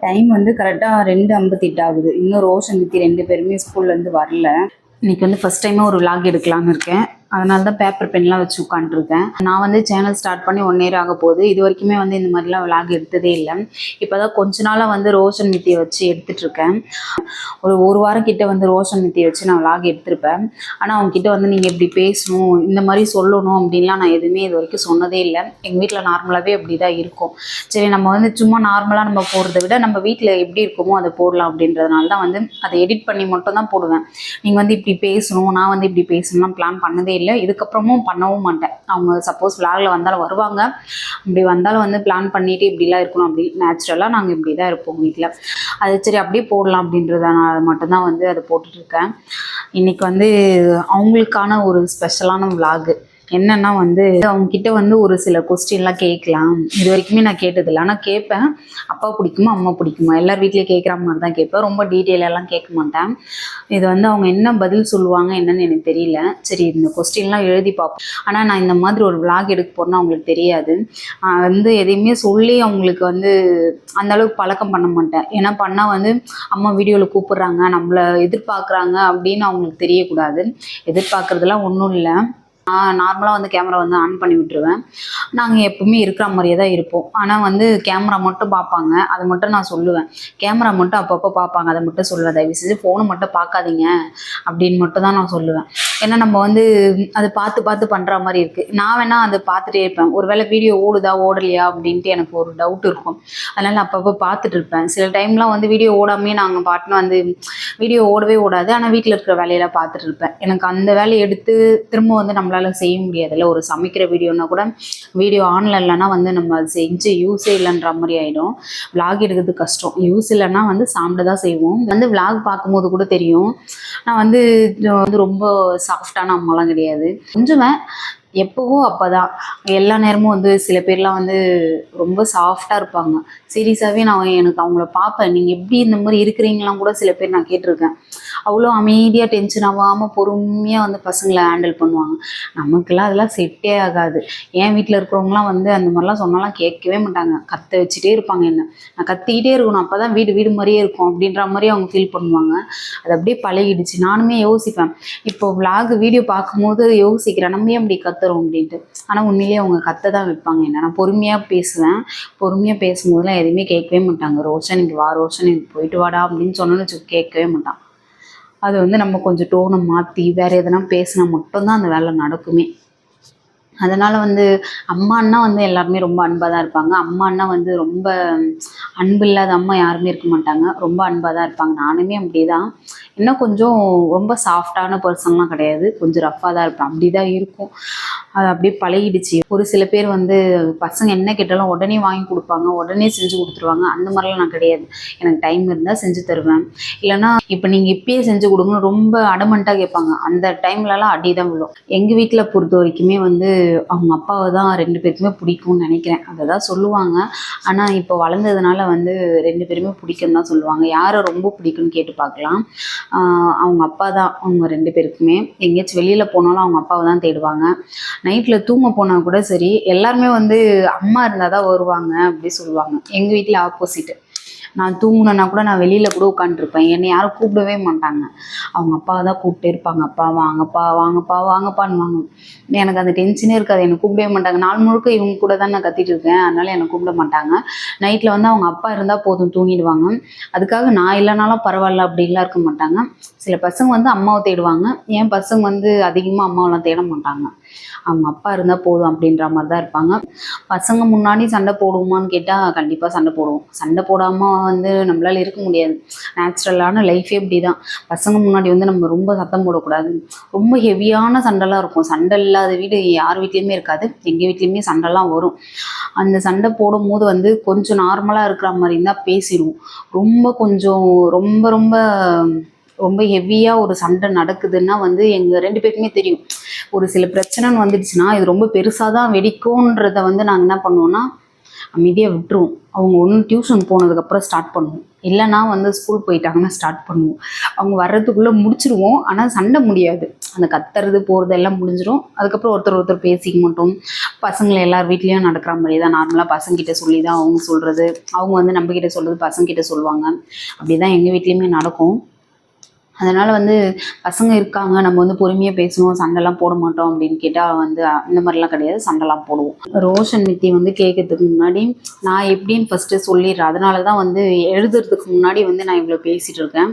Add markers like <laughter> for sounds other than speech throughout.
Time வந்து கரெக்டாக ரெண்டு ஐம்பத்தெட்டு ஆகுது. இன்னும் ரோஷன் நித்தி ரெண்டு பேருமே ஸ்கூல்லேருந்து வரல. இன்னைக்கு வந்து ஃபர்ஸ்ட் டைமாக ஒரு விளாக் எடுக்கலாம்னு இருக்கேன். அதனால தான் பேப்பர் பென்லாம் வச்சு உட்காந்துருக்கேன் நான் வந்து சேனல் ஸ்டார்ட் பண்ணி ஒன் இயர் ஆக போகுது. இது வரைக்குமே வந்து இந்த மாதிரிலாம் விளாக் எடுத்ததே இல்லை. இப்போ தான் கொஞ்ச நாளாக வந்து ரோஷன் நித்தியை வச்சு எடுத்துட்ருக்கேன் ஒரு ஒரு வாரம் கிட்ட வந்து ரோஷன் நித்தியை வச்சு நான் vlog எடுத்திருப்பேன். ஆனால் அவங்ககிட்ட வந்து நீங்கள் இப்படி பேசணும் இந்த மாதிரி சொல்லணும் அப்படின்லாம் நான் எதுவுமே இது வரைக்கும் சொன்னதே இல்லை. எங்கள் வீட்டில் நார்மலாகவே அப்படி தான் இருக்கும். சரி நம்ம வந்து சும்மா நார்மலாக நம்ம போடுறத விட நம்ம வீட்டில் எப்படி இருக்குமோ அதை போடலாம் அப்படின்றதுனால தான் வந்து அதை எடிட் பண்ணி மட்டும் தான் போடுவேன். நீங்கள் வந்து இப்படி பேசணும் நான் வந்து இப்படி பேசணும்லாம் பிளான் பண்ணதே இல்லை இதுக்கப்புறமும் பண்ணவும் மாட்டேன். அவங்க சப்போஸ் விளாகில் வந்தாலும் வருவாங்க. அப்படி வந்தாலும் வந்து பிளான் பண்ணிட்டு இப்படிலாம் இருக்கணும் அப்படி நேச்சுரலாக நாங்கள் இப்படி தான் இருப்போம் வீட்டில் அது சரி அப்படியே போடலாம் அப்படின்றதுனால மட்டும்தான் வந்து அதை போட்டுட்ருக்கேன் இன்றைக்கி வந்து அவங்களுக்கான ஒரு ஸ்பெஷலான vlog. என்னன்னா வந்து அவங்க கிட்ட வந்து ஒரு சில கொஸ்டின்லாம் கேட்கலாம். இது வரைக்குமே நான் கேட்டதில்லை. ஆனால் கேட்பேன். அப்பா பிடிக்குமா அம்மா பிடிக்குமா? எல்லார் வீட்லேயும் கேட்குற மாதிரி தான் கேட்பேன். ரொம்ப டீட்டெயிலெல்லாம் கேட்க மாட்டேன். இது வந்து அவங்க என்ன பதில் சொல்லுவாங்க என்னன்னு எனக்கு தெரியல. சரி இந்த கொஸ்டின்லாம் எழுதி பார்ப்போம். ஆனால் நான் இந்த மாதிரி ஒரு விளாக் எடுக்க போறேன்னா அவங்களுக்கு தெரியாது. நான் வந்து எதையுமே சொல்லி அவங்களுக்கு வந்து அந்த அளவுக்கு பழக்கம் பண்ண மாட்டேன். ஏன்னா பண்ணால் வந்து அம்மா வீடியோவில் கூப்பிடுறாங்க நம்மளை எதிர்பார்க்குறாங்க அப்படின்னு அவங்களுக்கு தெரியக்கூடாது. எதிர்பார்க்குறதுலாம் ஒன்றும் இல்லை. நான் நார்மலாக வந்து கேமரா வந்து ஆன் பண்ணி விட்டுருவேன். நாங்கள் எப்பவுமே இருக்கிற மாதிரியே தான் இருப்போம். ஆனால் வந்து கேமரா மட்டும் பார்ப்பாங்க. அதை மட்டும் நான் சொல்லுவேன். கேமரா மட்டும் அப்பப்போ பார்ப்பாங்க. அதை மட்டும் சொல்லுவேன். தயவு செஞ்சு ஃபோனை மட்டும் பார்க்காதீங்க. அப்படின்னு மட்டும் தான் நான் சொல்லுவேன். ஏன்னா நம்ம வந்து அதை பார்த்து பார்த்து பண்ணுற மாதிரி இருக்குது நான் வேணால் அதை பார்த்துட்டே இருப்பேன். ஒருவேளை வீடியோ ஓடுதா ஓடலையா அப்படின்ட்டு எனக்கு ஒரு டவுட் இருக்கும். அதனால் அப்பப்போ பார்த்துட்டு இருப்பேன். சில டைம்லாம் வந்து வீடியோ ஓடாமே நாங்கள் பாட்டுன்னு வந்து வீடியோ ஓடவே ஓடாது. ஆனால் வீட்டில் இருக்கிற வேலையில பார்த்துட்டு இருப்பேன். எனக்கு அந்த வேலையை எடுத்து திரும்ப வந்து நம்மளால செய்ய முடியாதுல்ல. ஒரு சமைக்கிற வீடியோனா கூட வீடியோ ஆன்ல இல்லைன்னா வந்து நம்ம அது செஞ்சு யூஸே இல்லைன்ற மாதிரி ஆயிடும். விளாக் எடுக்கிறது கஷ்டம். யூஸ் இல்லைன்னா வந்து சாப்பிட தான் செய்வோம். வந்து விளாக் பார்க்கும்போது கூட தெரியும். நான் வந்து வந்து ரொம்ப சாஃப்டான அம்மாலாம் கிடையாது. கொஞ்சுவேன் எப்போவோ அப்போதான். எல்லா நேரமும் வந்து சில பேர்லாம் வந்து ரொம்ப சாஃப்டாக இருப்பாங்க. சீரியஸாகவே நான் எனக்கு அவங்கள பார்ப்பேன். நீங்கள் எப்படி இந்த மாதிரி இருக்கிறீங்களாம் கூட சில பேர் நான் கேட்டிருக்கேன். அவ்வளோ அமைதியாக டென்ஷன் ஆகாமல் பொறுமையாக வந்து பசங்களை ஹேண்டில் பண்ணுவாங்க. நமக்கெல்லாம் அதெல்லாம் செட்டே ஆகாது. என் வீட்டில் இருக்கிறவங்களாம் வந்து அந்த மாதிரிலாம் சொன்னாலாம் கேட்கவே மாட்டாங்க. கத்த வச்சுட்டே இருப்பாங்க என்ன. நான் கத்திக்கிட்டே இருக்கணும். அப்போ தான் வீடு வீடு மாதிரியே இருக்கும் அப்படின்ற மாதிரி அவங்க ஃபீல் பண்ணுவாங்க. அது அப்படியே பழகிடுச்சு. நானுமே யோசிப்பேன். இப்போ vlog வீடியோ பார்க்கும்போது யோசிக்கிறேன். நம்ம ஏன் அப்படி கத்துறோம் அப்படின்ட்டு. ஆனால் உண்மையிலேயே அவங்க கத்த தான் வைப்பாங்க என்ன. நான் பொறுமையாக பேசுவேன். பொறுமையாக பேசும்போதெல்லாம் எதுவுமே கேட்கவே மாட்டாங்க. ரோஷன் இங்கே வா ரோஷன் இங்கே போயிட்டு வாடா அப்படின்னு சொன்னோன்னு கேட்கவே மாட்டான். அது வந்து நம்ம கொஞ்சம் டோனை மாற்றி வேற எதனா பேசினா மட்டும்தான் அந்த வேலை நடக்குமே. அதனால் வந்து அம்மா அண்ணா வந்து எல்லாருமே ரொம்ப அன்பாக தான் இருப்பாங்க அண்ணா வந்து ரொம்ப அன்பு இல்லாத அம்மா யாருமே இருக்க மாட்டாங்க. ரொம்ப அன்பாக தான் இருப்பாங்க. நானுமே அப்படி தான் இன்னும் கொஞ்சம் ரொம்ப சாஃப்டான பர்சன்லாம் கிடையாது. கொஞ்சம் ரஃப்பாக தான் இருப்பேன். அப்படி தான் இருக்கும். அது அப்படியே பழகிடுச்சு. ஒரு சில பேர் வந்து பசங்க என்ன கேட்டாலும் உடனே வாங்கி கொடுப்பாங்க. உடனே செஞ்சு கொடுத்துருவாங்க. அந்த மாதிரிலாம் நான் கிடையாது. எனக்கு டைம் இருந்தால் செஞ்சு தருவேன். இல்லைன்னா இப்போ நீங்கள் இப்பயே செஞ்சு கொடுங்கன்னு ரொம்ப அடமெண்ட்டாக கேட்பாங்க. அந்த டைம்லலாம் அடி தான் விழும். எங்கள் வீட்டில் பொறுத்த வரைக்குமே வந்து அவங்க அப்பாவை தான் ரெண்டு பேருக்குமே பிடிக்கும்னு நினைக்கிறேன். அதை தான் சொல்லுவாங்க. ஆனால் இப்போ வளர்ந்ததுனால வந்து ரெண்டு பேருமே பிடிக்குன்னு தான் சொல்லுவாங்க. யாரை ரொம்ப பிடிக்கும்னு கேட்டு பார்க்கலாம். அவங்க அப்பா தான் அவங்க ரெண்டு பேருக்குமே. எங்கேயாச்சும் வெளியில் போனாலும் அவங்க அப்பாவை தான் தேடுவாங்க. நைட்டில் தூங்க போனால் கூட சரி எல்லாருமே வந்து அம்மா இருந்தால் தான் வருவாங்க அப்படி சொல்லுவாங்க. எங்கள் வீட்டில் ஆப்போசிட்டு நான் தூங்கினேன்னா கூட நான் வெளியில் கூட உட்காந்துருப்பேன் என்னை யாரும் கூப்பிடவே மாட்டாங்க. அவங்க அப்பா தான் கூப்பிட்டே இருப்பாங்க. அப்பா வாங்கப்பா வாங்கப்பா வாங்கப்பான்னு வாங்க. எனக்கு அந்த டென்ஷனே இருக்காது. என்னை கூப்பிடவே மாட்டாங்க. நாள் முழுக்க இவங்க கூட தான் நான் கத்திட்டு இருக்கேன். அதனால என்னை கூப்பிட மாட்டாங்க. நைட்டில் வந்து அவங்க அப்பா இருந்தால் போதும் தூங்கிடுவாங்க. அதுக்காக நான் இல்லைனாலும் பரவாயில்ல அப்படின்லாம் இருக்க மாட்டாங்க. சில பசங்க வந்து அம்மாவை தேடுவாங்க. ஏன் பசங்க வந்து அதிகமாக அம்மாவெல்லாம் தேட மாட்டாங்க. அவங்க அப்பா இருந்தால் போதும் அப்படின்ற மாதிரி தான் இருப்பாங்க. பசங்க முன்னாடி சண்டை போடுவோமான்னு கேட்டால் கண்டிப்பாக சண்டை போடுவோம். சண்டை போடாமல் வந்து நம்மளால இருக்க முடியாது. நேச்சுரலான லைஃபே இப்படி தான் பசங்க முன்னாடி வந்து நம்ம ரொம்ப சத்தம் போடக்கூடாது. ரொம்ப ஹெவியான சண்டைலாம் இருக்கும். சண்டை இல்லாத வீடு யார் வீட்லேயுமே இருக்காது. எங்கள் வீட்லேயுமே சண்டைலாம் வரும். அந்த சண்டை போடும் போது வந்து கொஞ்சம் நார்மலாக இருக்கிற மாதிரி இருந்தால் பேசிடுவோம். ரொம்ப கொஞ்சம் ரொம்ப ரொம்ப ரொம்ப ஹெவியாக ஒரு சண்டை நடக்குதுன்னா வந்து எங்கள் ரெண்டு பேருக்குமே தெரியும். ஒரு சில பிரச்சனைன்னு வந்துடுச்சுன்னா இது ரொம்ப பெருசாக தான் வெடிக்கும்ன்றத வந்து நாங்கள் என்ன பண்ணுவோம்னா அமைதியாக விட்டுருவோம். அவங்க ஒன்று டியூஷன் போனதுக்கப்புறம் ஸ்டார்ட் பண்ணுவோம். இல்லைன்னா வந்து ஸ்கூல் போயிட்டாங்கன்னா ஸ்டார்ட் பண்ணுவோம். அவங்க வர்றதுக்குள்ளே முடிச்சிருவோம். ஆனால் சண்டை முடியாது. அந்த கத்துறது போகிறது எல்லாம் முடிஞ்சிடும் அதுக்கப்புறம் ஒருத்தர் ஒருத்தர் பேசிக்க மாட்டோம். பசங்களை எல்லார் வீட்லேயும் நடக்கிற மாதிரி தான் நார்மலாக பசங்கிட்ட சொல்லி தான் அவங்க சொல்கிறது அவங்க வந்து நம்மக்கிட்ட சொல்கிறது பசங்கிட்ட சொல்லுவாங்க. அப்படி தான் எங்கள் வீட்லேயுமே நடக்கும். அதனால் வந்து பசங்க இருக்காங்க நம்ம வந்து பொறுமையாக பேசணும் சண்டைலாம் போட மாட்டோம் அப்படின்னு கேட்டால் வந்து இந்த மாதிரிலாம் கிடையாது சண்டைலாம் போடுவோம். ரோஷன் நித்தி வந்து கேட்கறதுக்கு முன்னாடி நான் எப்படின்னு ஃபஸ்ட்டு சொல்லிடுறேன். அதனால தான் வந்து எழுதுறதுக்கு முன்னாடி வந்து நான் இவ்வளோ பேசிகிட்டு இருக்கேன்.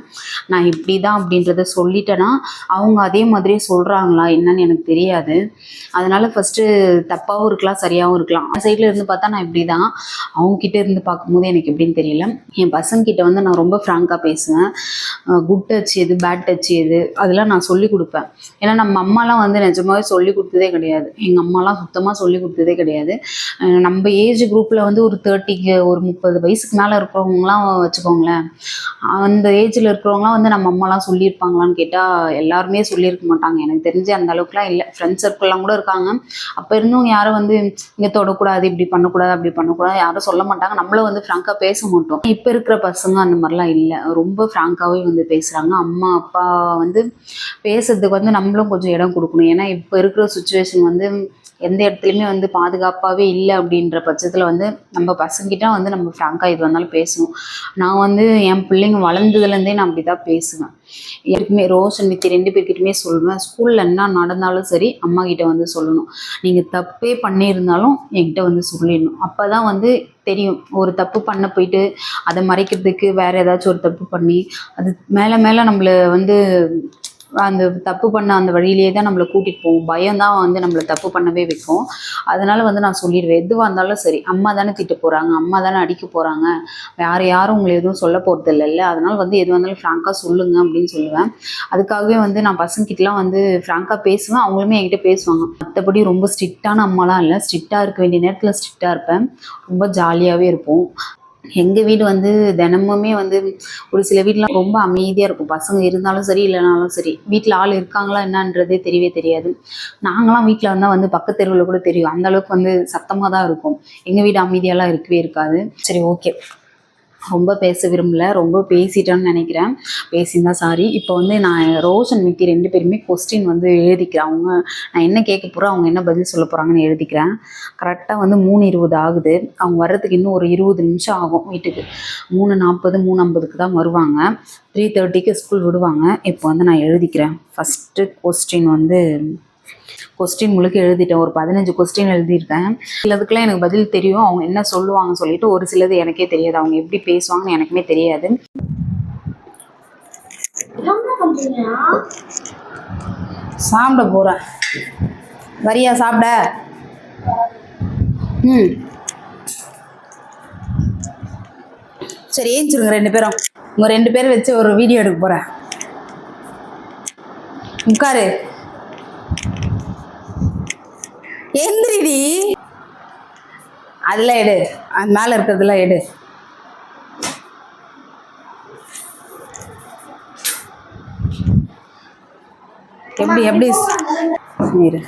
நான் இப்படி தான் அப்படின்றத சொல்லிட்டேன்னா அவங்க அதே மாதிரியே சொல்கிறாங்களா என்னன்னு எனக்கு தெரியாது. அதனால் ஃபஸ்ட்டு தப்பாகவும் இருக்கலாம் சரியாகவும் இருக்கலாம். சைடில் இருந்து பார்த்தா நான் இப்படி தான் அவங்கக்கிட்ட இருந்து பார்க்கும்போது எனக்கு எப்படின்னு தெரியல. என் பசங்கக்கிட்ட வந்து நான் ரொம்ப ஃப்ராங்காக பேசுவேன். குட் டச் எது பேட் டச் எது அதெல்லாம் நான் சொல்லி கொடுப்பேன். ஏன்னா நம்ம அம்மாலாம் வந்து நிஜமாவே சொல்லி கொடுத்ததே கிடையாது. எங்கள் அம்மாலாம் சுத்தமாக சொல்லி கொடுத்ததே கிடையாது. நம்ம ஏஜ் குரூப்பில் வந்து ஒரு தேர்ட்டிக்கு ஒரு முப்பது வயசுக்கு மேலே இருக்கிறவங்களாம் வச்சுக்கோங்களேன். அந்த ஏஜில் இருக்கிறவங்களாம் வந்து நம்ம அம்மாலாம் சொல்லியிருப்பாங்களான்னு கேட்டால் எல்லாருமே சொல்லியிருக்க மாட்டாங்க. எனக்கு தெரிஞ்சு அந்த அளவுக்குலாம் இல்லை. ஃப்ரெண்ட்ஸ் சர்க்கிள்லாம் கூட இருக்காங்க. அப்போ இருந்தும் யாரும் வந்து இங்கே தொடக்கூடாது இப்படி பண்ணக்கூடாது அப்படி பண்ணக்கூடாது யாரும் சொல்ல மாட்டாங்க. நம்மளும் வந்து ஃப்ராங்காக பேச மாட்டோம். இப்போ இருக்கிற பசங்க அந்த மாதிரிலாம் இல்லை. ரொம்ப ஃப்ராங்காகவே வந்து பேசுகிறாங்க அம்மா அம்மா அப்பா வந்து பேசுறதுக்கு வந்து நம்மளும் கொஞ்சம் இடம் கொடுக்கணும். ஏன்னா இப்போ இருக்கிற சுச்சுவேஷன் வந்து எந்த இடத்துலையுமே வந்து பாதுகாப்பாகவே இல்லை அப்படின்ற பட்சத்தில் வந்து நம்ம பசங்கிட்ட வந்து நம்ம ஃப்ராங்காக இது வந்தாலும் பேசணும் நான் வந்து என் பிள்ளைங்க வளர்ந்ததுலேருந்தே நான் அப்படி தான் பேசுவேன். யாருக்குமே ரோஷன் மித்தி ரெண்டு பேர்கிட்டயுமே சொல்லுவேன் ஸ்கூலில் என்ன நடந்தாலும் சரி அம்மா கிட்ட வந்து சொல்லணும். நீங்கள் தப்பே பண்ணியிருந்தாலும் என்கிட்ட வந்து சொல்லிடணும். அப்போ தான் வந்து தெரியும். ஒரு தப்பு பண்ண போயிட்டு அதை மறைக்கிறதுக்கு வேற ஏதாச்சும் ஒரு தப்பு பண்ணி அது மேலே மேலே நம்மளை வந்து அந்த தப்பு பண்ண அந்த வழியிலேயே தான் நம்மளை கூட்டிகிட்டு போவோம் பயம் தான் வந்து நம்மளை தப்பு பண்ணவே வைக்கும். அதனால வந்து நான் சொல்லிடுவேன். எதுவாக இருந்தாலும் சரி அம்மா தானே திட்டு போகிறாங்க அம்மா தானே அடிக்க போகிறாங்க வேறு யாரும் உங்களை எதுவும் சொல்ல போகிறது இல்லைல்ல அதனால் வந்து எதுவாக இருந்தாலும் ஃப்ராங்காக சொல்லுங்க அப்படின்னு சொல்லுவேன். அதுக்காகவே வந்து நான் பசங்கிட்டலாம் வந்து ஃப்ராங்காக பேசுவேன். அவங்களுமே என்கிட்ட பேசுவாங்க. மற்றபடி ரொம்ப ஸ்ட்ரிக்டான அம்மாலாம் இல்லை. ஸ்ட்ரிக்டாக இருக்க வேண்டிய நேரத்தில் ஸ்ட்ரிக்டாக இருப்பேன். ரொம்ப ஜாலியாகவே இருப்போம். எங்கள் வீடு வந்து தினமுமே வந்து ஒரு சில வீட்டில் ரொம்ப அமைதியாக இருக்கும். பசங்க இருந்தாலும் சரி இல்லைனாலும் சரி. வீட்டில் ஆள் இருக்காங்களா என்னன்றதே தெரியவே தெரியாது. நாங்களாம் வீட்டில் இருந்தால் வந்து பக்கத்து தெருவில் கூட தெரியும். அந்த அளவுக்கு வந்து சத்தமாக தான் இருக்கும். எங்கள் வீடு அமைதியாலாம் இருக்கவே இருக்காது. சரி ஓகே ரொம்ப பேச விரும்பல ரொம்ப பேசிட்டேன்னு நினைக்கிறேன். பேசியிருந்தா சாரி இப்போ வந்து நான் ரோஷன் மிக்கி ரெண்டு பேருமே கொஸ்டின் வந்து எழுதிக்கிறேன். அவங்க நான் என்ன கேட்க போகிறோம் அவங்க என்ன பதில் சொல்ல போகிறாங்கன்னு எழுதிக்கிறேன். கரெக்டாக வந்து மூணு இருபது ஆகுது. அவங்க வர்றதுக்கு இன்னும் ஒரு இருபது நிமிஷம் ஆகும் வீட்டுக்கு. மூணு நாற்பது மூணு ஐம்பதுக்கு தான் வருவாங்க. த்ரீ தேர்ட்டிக்கு ஸ்கூல் விடுவாங்க. இப்போ வந்து நான் எழுதிக்கிறேன். ஃபஸ்ட்டு கொஸ்டின் வந்து கொஸ்டின் முழுக்க எழுதிட்டேன். ஒரு பதினஞ்சு கொஸ்டின் எழுதியிருக்கேன். சிலதுக்கெல்லாம் எனக்கு பதில் தெரியும். அவங்க என்ன சொல்லுவாங்க சொல்லிட்டு ஒரு சிலது எனக்கே தெரியாது. அவங்க எப்படி பேசுவாங்கன்னு எனக்குமே தெரியாது. சாப்பிட போகிறேன் வரியா சாப்பிட? ம். சரி ஏஞ்சிருங்க ரெண்டு பேரும். உங்க ரெண்டு பேரும் வச்சு ஒரு வீடியோ எடுக்க போகிறேன் உட்காரு. எந்திரிடி. அதெல்லாம் எடு. அது மேலே இருக்கிறதெல்லாம் எடு. எப்படி எப்படி? இரு.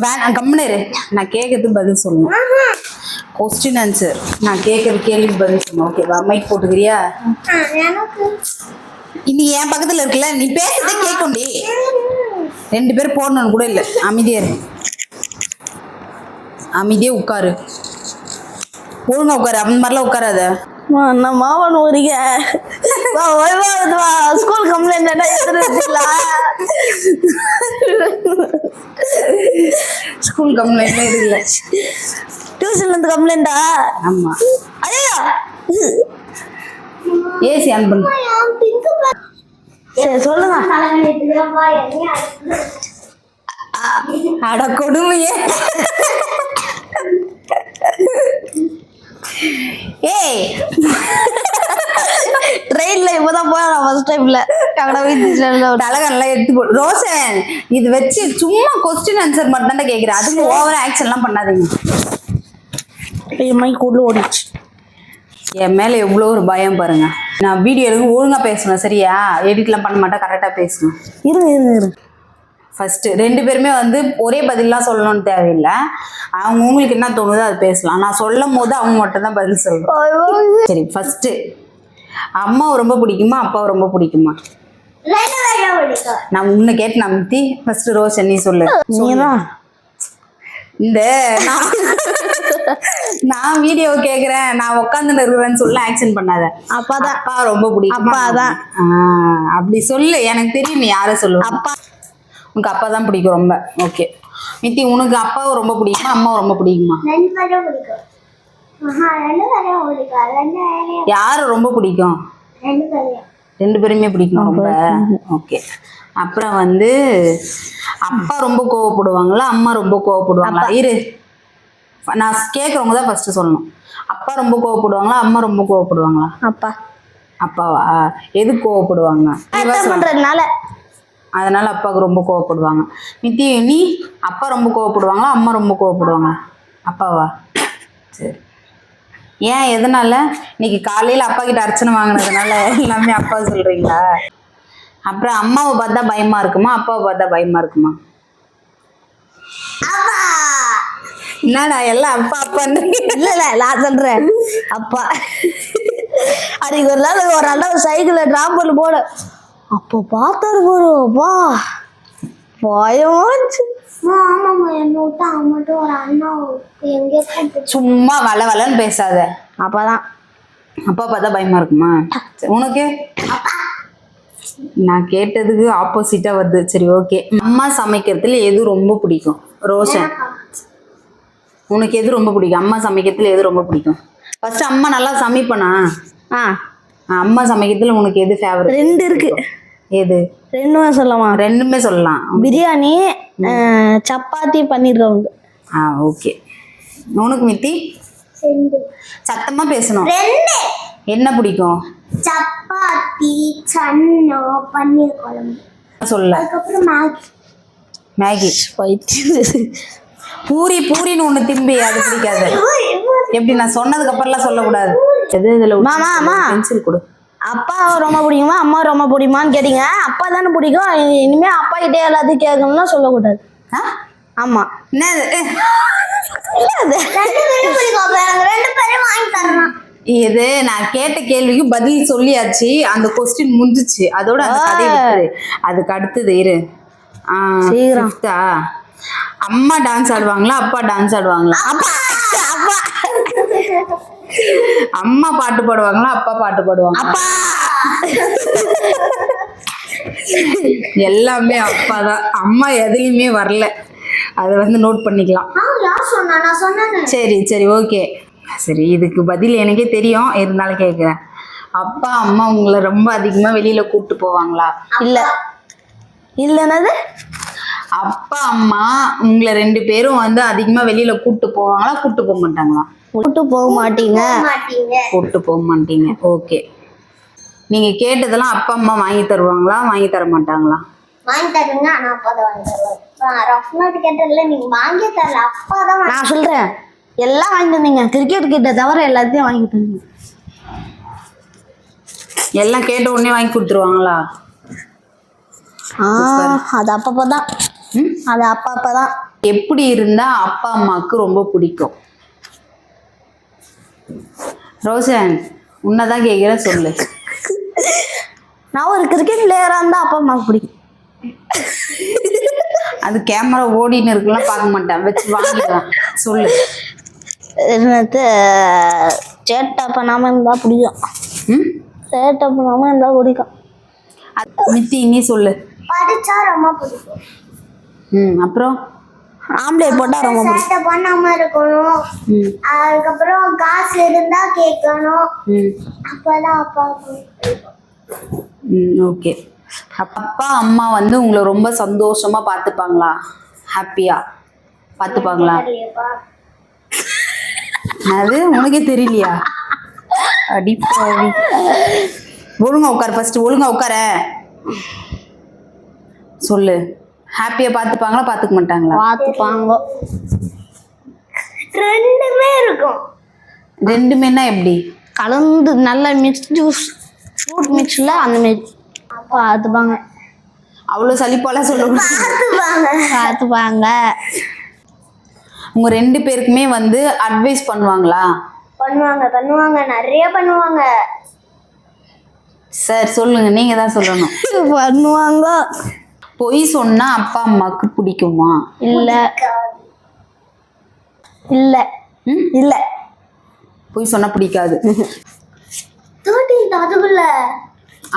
வேணாம் கம்முன்னு இரு. நான் கேட்கறதுக்கு பதில் சொல்லணும். கொஸ்டின் ஆன்சர் நான் கேட்கறது கேள்விக்கு பதில் சொல்லணும். ஓகேவா மைக் போட்டுக்கிறியா? இனி என் பக்கத்தில் இருக்குல்ல நீ பேசுறதே கேட்கும்டி. ரெண்டு பேரும் போடணும்னு கூட இல்லை. அமைதியா இருக்கு அமைதியே உட்காரு. ஒழுங்கா உட்காரு. அந்த மாதிரிலாம் உட்காராத. நான் மாவன் வா வருவாங்க வா ஸ்கூல் கம்ப்ளைண்ட் என்ன எடுத்துருச்சுங்களா ஸ்கூல் கம்ப்ளைண்ட்லாம் இது இல்லை டியூஷன்ல இருந்து கம்ப்ளைண்டா ஆமாம் ஐயோ! ஏசி ஆன் பண்ணு. சரி சொல்லுங்க. அட கொடுமையே. ஏய். ட்ரெயின்ல இப்பதான் போறேன் ஃபர்ஸ்ட் டைம்ல தலகன்லாம் எடுத்து போடு ரோஷன் இது வச்சு சும்மா கொஸ்டின் ஆன்சர் மட்டும் தான் கேட்குறேன் அதுக்கு ஓவரா ஆக்ஷன்லாம் பண்ணாதீங்க. மைக் உள்ள ஓடிச்சு என் மேலே எவ்வளோ ஒரு பயம் பாருங்க. நான் வீடியோ எடுக்க ஒழுங்காக பேசணும் சரியா? எடிட்லாம் பண்ண மாட்டேன் கரெக்டாக பேசணும். இருங்க இருங்க இருங்க ஃபஸ்ட்டு ரெண்டு பேருமே வந்து ஒரே பதிலாம் சொல்லணும்னு தேவையில்லை. அவங்க உங்களுக்கு என்ன தோணுதோ அது பேசலாம். நான் சொல்லும் போது அவங்க மட்டும் தான் பதில் ஐயோ, சரி ஃபஸ்ட்டு அம்மாவை ரொம்ப பிடிக்குமா அப்பாவை ரொம்ப பிடிக்குமா? நான் உன்னை கேட்டு நான் மித்தி ஃபர்ஸ்ட் ரோஷன் நீ சொல்லு. நீதான் இந்த நான் நான் வீடியோ கேக்குறேன். நான் உட்காந்துட்டு இருக்கிறேன்னு சொல்ல ஆக்ஷன் பண்ணாத. அப்பாதான். அப்பா ரொம்ப பிடிக்கும்? அப்பாதான். அப்படி சொல்லு. எனக்கு தெரியும் நீ யாரை சொல்லுவ? அப்பா. உனக்கு அப்பா தான் பிடிக்கும் ரொம்ப. ஓகே மித்தி உனக்கு அப்பாவை ரொம்ப பிடிக்குமா? அம்மாவை ரொம்ப பிடிக்குமா? யாரை ரொம்ப பிடிக்கும்? ரெண்டு பேருமே பிடிக்கும் ரொம்ப. ஓகே அப்புறம் வந்து அப்பா ரொம்ப கோவப்படுவாங்களா? அம்மா ரொம்ப கோவப்படுவாங்களா? இரு. நான் கேட்குறவங்க தான் ஃபர்ஸ்ட் சொல்லணும். அப்பா ரொம்ப கோவப்படுவாங்களா? அம்மா ரொம்ப கோவப்படுவாங்களா? அப்பா. அப்பாவா? எது கோவப்படுவாங்க? பண்றதுனால. அதனால அப்பாவுக்கு ரொம்ப கோவப்படுவாங்க. நித்தி நீ அப்பா ரொம்ப கோவப்படுவாங்களா? அம்மா ரொம்ப கோவப்படுவாங்களா அப்பாவா? சரி. ஏன் எதனால? இன்னைக்கு காலையில் அப்பா கிட்ட அர்ச்சனை வாங்கினதுனால எல்லாமே அப்பா சொல்றீங்களா? அப்புறம் அம்மாவை பார்த்தா பயமா இருக்குமா? அப்பாவை பார்த்தா பயமா இருக்குமா? என்னடா எல்லாம் அப்பா அப்பான்னு? இல்ல இல்ல நான் சொல்றேன். அப்பா. அன்னைக்கு ஒரு நாள் ஒரு அண்ணா சைக்கிள்ல டிராப் பண்ணி போட அப்போ பார்த்தாரு போடு அப்பா பயமாச்சு சும்மா வள வளன்னு பேசாத. அப்பதான். அப்பா பார்த்தா பயமா இருக்குமா? உனக்கு? நான் கேட்டதுக்கு ஆப்போசிட்டா வருது. சரி ஓகே அம்மா சமைக்கிறதுல எது ரொம்ப பிடிக்கும்? ரோஷன். உனக்கு எது ரொம்ப பிடிக்கும்? அம்மா சமைக்கிறதுல எது ரொம்ப பிடிக்கும்? ஃபர்ஸ்ட் அம்மா நல்லா சமைப்பனா? ஆ. அம்மா சமைக்கிறதுல உனக்கு எது ஃபேவரட் ரெண்டு இருக்கு. எது? ரெண்டுமே சொல்லலாமா? ரெண்டுமே சொல்லலாம். பிரியாணி சப்பாத்தி பண்ணிருக்கவங்க ஆ ஓகே. உனக்கு மித்தி? சத்தமா பேசணும். ரெண்டு. என்ன பிடிக்கும்? சப்பாத்தி சன்னோ பன்னீர் குழம்பு. சொல்ல. மேகி. மேகி. பூரி பூரின்னு ஒண்ணு திம்பி அது பிடிக்காது. <laughs> எப்படி நான் சொன்னதுக்கு அப்புறம்லாம் சொல்லக்கூடாது. எது இதுல மாமா. பென்சில் கொடு. அப்பா ரொம்ப பிடிக்குமா அம்மா ரொம்ப பிடிக்குமான்னு கேட்டீங்க. அப்பா தானே பிடிக்கும். இனிமே அப்பா கிட்டே எல்லாத்தையும் கேட்கணும்னா சொல்லக்கூடாது. ஆ? ஆமா. இது நான் கேட்ட கேள்விக்கு பதில் சொல்லியாச்சு. அந்த கொஸ்டின் முடிஞ்சிச்சு. அதோட அந்த கதை விட்டுரு. அதுக்கு அடுத்தது இரு. ஆ? அம்மா டான்ஸ் ஆடுவாங்களா அப்பா டான்ஸ் ஆடுவாங்களா? அப்பா! அப்பா! அம்மா பாட்டு பாடுவாங்களா அப்பா பாட்டு பாடுவாங்க அப்பா. எல்லாமே அப்பா தான் அம்மா எதுலையுமே வரல. அதை வந்து நோட் பண்ணிக்கலாம். சரி சரி ஓகே சரி இதுக்கு பதில் எனக்கே தெரியும். இருந்தாலும் கேட்குறேன் அப்பா அம்மா உங்களை ரொம்ப அதிகமாக வெளியில் கூப்பிட்டு போவாங்களா? இல்ல. இல்லைன்னது அப்பா அம்மா உங்களை ரெண்டு பேரும் வந்து அதிகமாக வெளியில் கூப்பிட்டு போவாங்களா கூப்பிட்டு போக மாட்டாங்களா? விட்டு போக மாட்டீங்க. கூப்பிட்டு போக மாட்டீங்க. ஓகே நீங்கள் கேட்டதெல்லாம் அப்பா அம்மா வாங்கி தருவாங்களா வாங்கி தர மாட்டாங்களா? வாங்கி தருவீங்க ஆனா அப்பா தான் வாங்கி தருவாரு. ரஃப் நோட் கேட்டதுல நீங்க வாங்கி தரல அப்பா தான் நான் சொல்றேன். எல்லாம் வாங்கி தந்தீங்க. கிரிக்கெட் கிட்ட தவிர எல்லாத்தையும் வாங்கி தந்தீங்க. எல்லாம் கேட்ட உடனே வாங்கி கொடுத்துருவாங்களா? ஆ அது அப்பப்போ தான்? அது அப்பப்போ தான் எப்படி இருந்தா அப்பா அம்மாவுக்கு ரொம்ப பிடிக்கும். ரோஷன் உன்னதான் கேட்குறேன் சொல்லு. நான் ஒரு கிரிக்கெட் பிளேயராக இருந்தால் அப்பா அம்மாவுக்கு பிடிக்கும். அது கேமரா ஓடின்னு இருக்கலாம் பார்க்க மாட்டேன். வச்சு வாங்கிக்கலாம் சொல்லு. என்னது சேட்டை பண்ணாமல் இருந்தால் பிடிக்கும். சேட்டை பண்ணாமல் இருந்தால் பிடிக்கும். அது மித்தி நீ சொல்லு. படிச்சா ரொம்ப பிடிக்கும். ம் அப்புறம்? ஆம்லேட் போட்டால் ரொம்ப சேட்டை பண்ணாம இருக்கணும். ம். அதுக்கப்புறம் காசு இருந்தா கேட்கணும். ம். அப்பதான் ம் ஓகே. அப்பா அம்மா வந்து உங்களை ரொம்ப சந்தோஷமா பார்த்துப்பாங்களா? ஹாப்பியா? பார்த்துப்பாங்களா. அது உனக்கே தெரியலையா? அடி பாவி. ஒழுங்கா உட்கார் ஃபர்ஸ்ட் ஒழுங்கா உட்கார. சொல்லு. ஹாப்பியா பார்த்துப்பாங்களா பார்த்துக்க மாட்டாங்களா? பார்த்துப்பாங்க. ரெண்டுமே இருக்கும். ரெண்டுமேனா எப்படி? கலந்து நல்ல மிக்ஸ் ஜூஸ் ஃப்ரூட் மிக்ஸில் அந்த மாரி பார்த்துப்பாங்க. அவ்வளோ சலிப்பாலாம் சொல்ல பார்த்துப்பாங்க. பார்த்துப்பாங்க. உங்க ரெண்டு பேருக்குமே வந்து அட்வைஸ் பண்ணுவாங்களா? பண்ணுவாங்க பண்ணுவாங்க நிறைய பண்ணுவாங்க. சார் சொல்லுங்க நீங்க தான் சொல்லணும். <laughs> பண்ணுவாங்க. பொய் சொன்னா அப்பா அம்மாக்கு பிடிக்குமா? இல்ல. இல்ல. ம்? இல்ல. பொய் சொன்னா பிடிக்காது. அதுக்குள்ள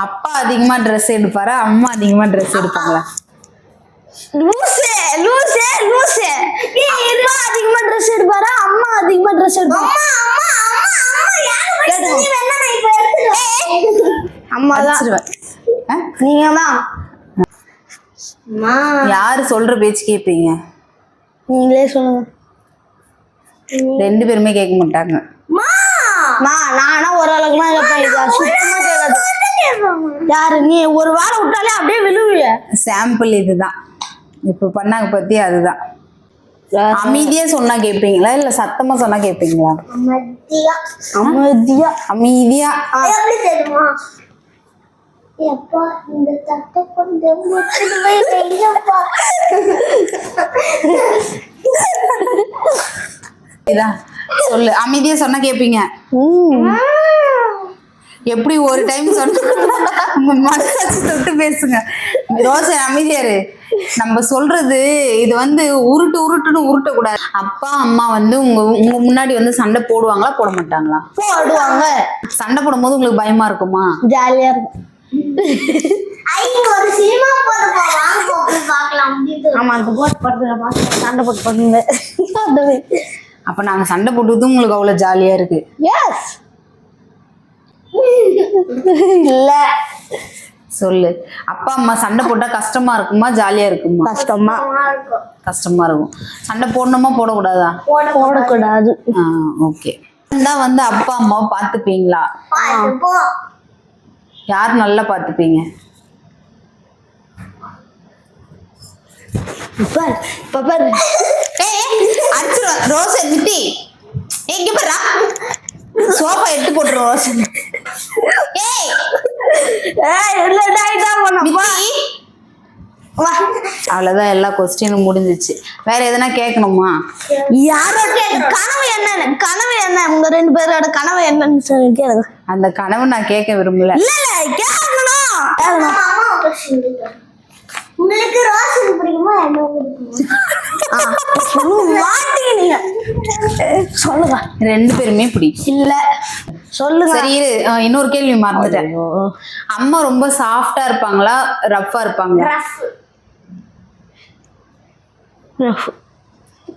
அப்பா அதிகமா ட்ரெஸ் எடுப்பாரா? அம்மா அதிகமா ட்ரெஸ் எடுப்பாங்களா? லூசே லூசே லூசே. அப்பா அதிகமா ட்ரெஸ் எடுப்பாரா? அம்மா அதிகமா ட்ரெஸ் எடுப்பாங்க அம்மா தான்? நீங்க தான் யாரு சொல்ற பேச்சு கேட்பீங்க நீங்களே சொல்லுங்க. ரெண்டு பேருமே கேட்க மாட்டாங்க. மா. நானா கேட்பேன் இது சுத்தமா கேட்காது. யாரு நீ ஒரு வாரம் விட்டாலே அப்படியே விழுவிய? சாம்பிள் இதுதான். இப்ப பண்ணாங்க பத்தி அதுதான். அமைதியா சொன்னா கேட்பீங்களா இல்ல சத்தமா சொன்னா கேட்பீங்களா மத்தியா அமைதியா. அமைதியா. எப்பா இந்த தட்டை இதான். சொல்லு. அமைதியா சொன்னா கேட்பீங்க ம். எப்படி ஒரு டைம் சொன்ன மனசாட்சி தொட்டு பேசுங்க. ரோசை அமைதியாரு நம்ம சொல்றது இது வந்து உருட்டு உருட்டுன்னு உருட்டக்கூடாது. அப்பா அம்மா வந்து உங்க உங்க முன்னாடி வந்து சண்டை போடுவாங்களா போட மாட்டாங்களா? போடுவாங்க. சண்டை போடும்போது உங்களுக்கு பயமா இருக்குமா? ஜாலியா இருக்கும். ஆமா போட்டு படுத்துங்க சண்டை போட்டு பண்ணுங்க அப்ப நாங்க சண்டை போட்டது உங்களுக்கு அவ்வளவு ஜாலியா இருக்கு. எஸ் இல்ல. சொல்லு. அப்பா அம்மா சண்டை போட்டா கஷ்டமா இருக்குமா ஜாலியா இருக்குமா? கஷ்டமா. இருக்கும். கஷ்டமா இருக்கும். சண்டை போடணுமா போடக்கூடாதா? போடக்கூடாது. ஓகே தான் வந்து அப்பா அம்மாவை பார்த்துப்பீங்களா? யார் நல்லா பார்த்துப்பீங்க? இப்ப இப்ப பாரு. அடிச்சிருவேன் ரோசை நித்தி எங்க போறா சோஃபா எடுத்து போட்டுரும் ரோசை ஏய். அவ்வளோதான் எல்லா கொஸ்டினும் முடிஞ்சிச்சு. வேற எதனா கேட்கணுமா? யாரோ கேளு. கனவு என்னன்னு கனவு என்ன? உங்க ரெண்டு பேரோட கனவு என்னன்னு சொல்லி அந்த கனவு நான் கேட்க விரும்பல. கேட்கணும் உங்களுக்கு ரோஷன் பிடிக்குமா என்ன சொல்லுங்க. மாட்டீங்க சொல்லுங்க. ரெண்டு பேருமே பிடிக்கும் இல்ல சொல்லுங்க. சரி இன்னொரு கேள்வி மறந்துட்டேன். அம்மா ரொம்ப சாஃப்டா இருப்பாங்களா? ரஃப்பா இருப்பாங்களா?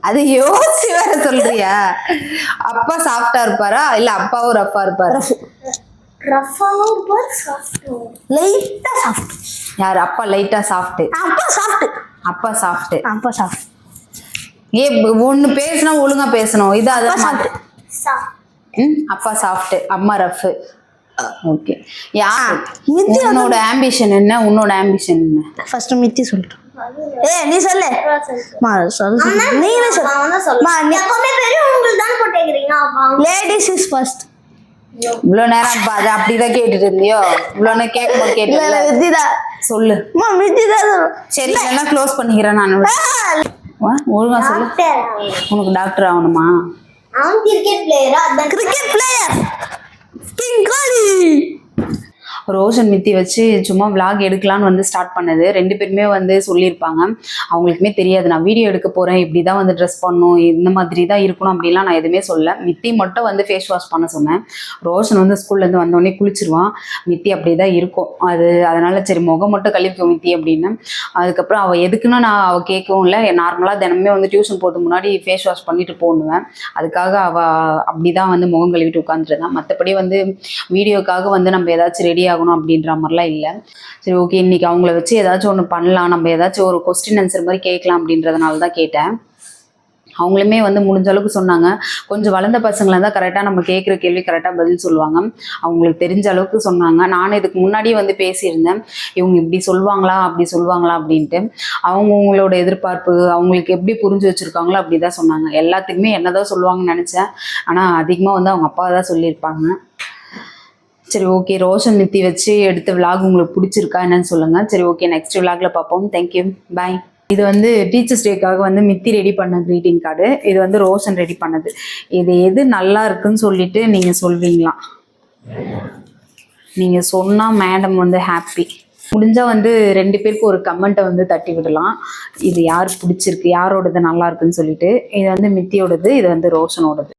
அது யோசிச்சு வேற சொல்றியா? அப்பா சாஃப்டா இருப்பாரா? இல்ல அப்பாவும் ரஃப்பா இருப்பாரா? சாஃப்டும் லைட்டா சாப்பிட்டு யார்? அப்பா லைட்டா சாஃப்ட் அப்பா சாப்பிட்டு அப்பா சாஃப்ட் அப்பா சாப்பிட்டு ஏ ஒண்ணு பேசினா ஒழுங்கா பேசணும். இது அப்பா அதான் சாஃப்ட் ம், அப்பா சாஃப்ட் அம்மா ரஃப் ஓகே. யார்? மித்தி உன்னோட ஆம்பிஷன் என்ன? உன்னோட ஆம்பிஷன் என்ன? ஃபர்ஸ்ட் மித்தி சொல்லிட்டு. ஏ நீ சொல்லு. மா சொல்லு. நீங்களே சொல்லு தான் மா, நீ- எப்பவுமே பெரியவங்களுக்கு தானே போட்டேங்கிறீங்க அப்ப. அவங்க லேடிஸ் இஸ் ஃபர்ஸ்ட் இவ்வளவு நேரம் அதை அப்படிதான் கேட்டுட்டு இருந்தியோ? இவ்வளவு நேரம் இல்ல மித்தி தான் சொல்லு. சொல்லு. சரி இல்லைன்னா க்ளோஸ் பண்ணிக்கிறேன் நான் வா, ஒழுங்கா சொல்லு. உனக்கு டாக்டர் ஆகணுமா? கிரிக்கெட் பிளேயரா cricket player king Kohli Roshan Mithi வச்சு சும்மா விளாக் எடுக்கலான்னு வந்து ஸ்டார்ட் பண்ணது. ரெண்டு பேருமே வந்து சொல்லியிருப்பாங்க. அவங்களுக்குமே தெரியாது. நான் வீடியோ எடுக்க போகிறேன் இப்படி தான் வந்து ட்ரெஸ் பண்ணணும். இந்த மாதிரி தான் இருக்கணும் அப்படிலாம் நான் எதுவுமே சொல்ல மித்தி மட்டும் வந்து ஃபேஸ் வாஷ் பண்ண சொன்னேன். ரோஷன் வந்து ஸ்கூல்லேருந்து வந்தோடனே குளிச்சிருவான். மித்தி அப்படி தான் இருக்கும். அது அதனால சரி முகம் மட்டும் கழுவிக்கும் மித்தி அப்படின்னு. அதுக்கப்புறம் அவள் எதுக்குன்னு நான் அவள் கேட்கவும் இல்லை. நார்மலாக தினமே வந்து டியூஷன் போகிறது முன்னாடி ஃபேஸ் வாஷ் பண்ணிட்டு போடுவேன் அதுக்காக அவள் அப்படி தான் வந்து முகம் கழுவிட்டு உட்காந்துருந்தான் மற்றபடி வந்து வீடியோக்காக வந்து நம்ம ஏதாச்சும் ரெடி ஆகணும் அப்படின்ற மாதிரிலாம் இல்லை. சரி ஓகே இன்னைக்கு அவங்கள வச்சு ஏதாச்சும் ஒன்று பண்ணலாம். நம்ம ஏதாச்சும் ஒரு கொஸ்டின் ஆன்சர் மாதிரி கேட்கலாம் அப்படின்றதுனால தான் கேட்டேன். அவங்களுமே வந்து முடிஞ்ச அளவுக்கு சொன்னாங்க. கொஞ்சம் வளர்ந்த பசங்களை தான் கரெக்டாக நம்ம கேட்குற கேள்வி கரெக்டாக பதில் சொல்லுவாங்க. அவங்களுக்கு தெரிஞ்ச அளவுக்கு சொன்னாங்க. நானும் இதுக்கு முன்னாடியே வந்து பேசியிருந்தேன். இவங்க இப்படி சொல்லுவாங்களா அப்படி சொல்லுவாங்களா அப்படின்ட்டு. அவங்கவுங்களோட எதிர்பார்ப்பு அவங்களுக்கு எப்படி புரிஞ்சு வச்சுருக்காங்களோ அப்படி தான் சொன்னாங்க. எல்லாத்துக்குமே என்னதான் சொல்லுவாங்கன்னு நினச்சேன். ஆனால் அதிகமாக வந்து அவங்க அப்பா தான் சொல்லியிருப்பாங்க. சரி ஓகே ரோஷன் நித்தி வச்சு எடுத்த விலாக் உங்களுக்கு பிடிச்சிருக்கா என்னன்னு சொல்லுங்கள் சரி ஓகே நெக்ஸ்ட் விலாகில் பார்ப்போம். தேங்க்யூ பாய் இது வந்து டீச்சர்ஸ் டேக்காக வந்து மித்தி ரெடி பண்ண க்ரீட்டிங் கார்டு இது வந்து ரோஷன் ரெடி பண்ணது. இது எது நல்லா இருக்குன்னு சொல்லிட்டு நீங்கள் சொல்வீங்களா? நீங்கள் சொன்னால் மேடம் வந்து ஹாப்பி முடிஞ்சால் வந்து ரெண்டு பேருக்கு ஒரு கமெண்ட்டை வந்து தட்டி விடலாம். இது யார் பிடிச்சிருக்கு? யாரோடது நல்லா இருக்குன்னு சொல்லிட்டு. இது வந்து மித்தியோடது இது வந்து ரோஷனோடது.